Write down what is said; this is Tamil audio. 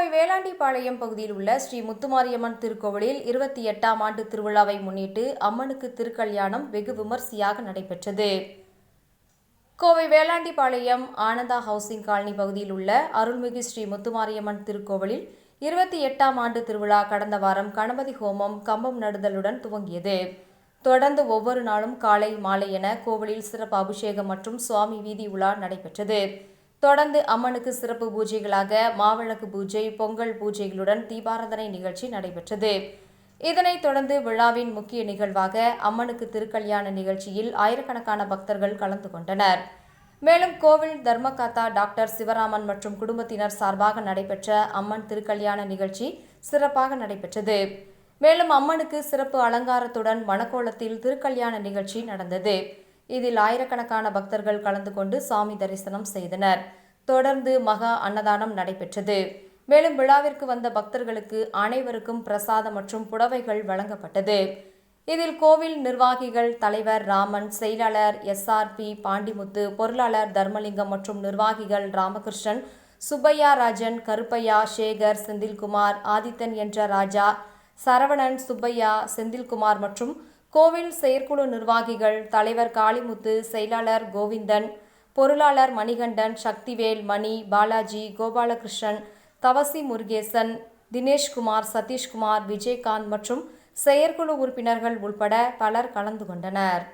கோவை வேளாண்டிப்பாளையம் பகுதியில் உள்ள ஸ்ரீ முத்துமாரியம்மன் திருக்கோவிலில் இருபத்தி எட்டாம் ஆண்டு திருவிழாவை முன்னிட்டு அம்மனுக்கு திருக்கல்யாணம் வெகு விமர்சையாக நடைபெற்றது. கோவை வேளாண்டிப்பாளையம் ஆனந்தா ஹவுசிங் காலனி பகுதியில் உள்ள அருள்மிகு ஸ்ரீ முத்துமாரியம்மன் திருக்கோவிலில் இருபத்தி எட்டாம் ஆண்டு திருவிழா கடந்த வாரம் கணபதி ஹோமம் கம்பம் நடுதலுடன் துவங்கியது. தொடர்ந்து ஒவ்வொரு நாளும் காலை மாலை என கோவிலில் சிறப்பு அபிஷேகம் மற்றும் சுவாமி வீதி உலா நடைபெற்றது. தொடர்ந்து அம்மனுக்கு சிறப்பு பூஜைகளாக மாவிளக்கு பூஜை பொங்கல் பூஜைகளுடன் தீபாராதனை நிகழ்ச்சி நடைபெற்றது. இதனைத் தொடர்ந்து விழாவின் முக்கிய நிகழ்வாக அம்மனுக்கு திருக்கல்யாண நிகழ்ச்சியில் ஆயிரக்கணக்கான பக்தர்கள் கலந்து கொண்டனர். மேலும் கோவில் தர்மகாத்தா டாக்டர் சிவராமன் மற்றும் குடும்பத்தினர் சார்பாக நடைபெற்ற அம்மன் திருக்கல்யாண நிகழ்ச்சி சிறப்பாக நடைபெற்றது. மேலும் அம்மனுக்கு சிறப்பு அலங்காரத்துடன் மணக்கோலத்தில் திருக்கல்யாண நிகழ்ச்சி நடந்தது. இதில் ஆயிரக்கணக்கான பக்தர்கள் கலந்து கொண்டு சாமி தரிசனம் செய்தனர். தொடர்ந்து மகா அன்னதானம் நடைபெற்றது. மேலும் விழாவிற்கு வந்த பக்தர்களுக்கு அனைவருக்கும் பிரசாதம் மற்றும் புடவைகள் வழங்கப்பட்டது. இதில் கோவில் நிர்வாகிகள் தலைவர் ராமன் செயலாளர் எஸ்ஆர்பி பாண்டிமுத்து பொருளாளர் தர்மலிங்கம் மற்றும் நிர்வாகிகள் ராமகிருஷ்ணன் சுப்பையா ராஜன் கருப்பையா சேகர் செந்தில்குமார் ஆதித்தன் என்ற ராஜா சரவணன் சுப்பையா செந்தில்குமார் மற்றும் கோவில் செயற்குழு நிர்வாகிகள் தலைவர் காளிமுத்து செயலாளர் கோவிந்தன் பொருளாளர் மணிகண்டன் சக்திவேல் மணி பாலாஜி கோபாலகிருஷ்ணன் தவசி முருகேசன் தினேஷ்குமார் சதீஷ்குமார் விஜயகாந்த் மற்றும் செயற்குழு உறுப்பினர்கள் உள்பட பலர் கலந்து கொண்டனர்.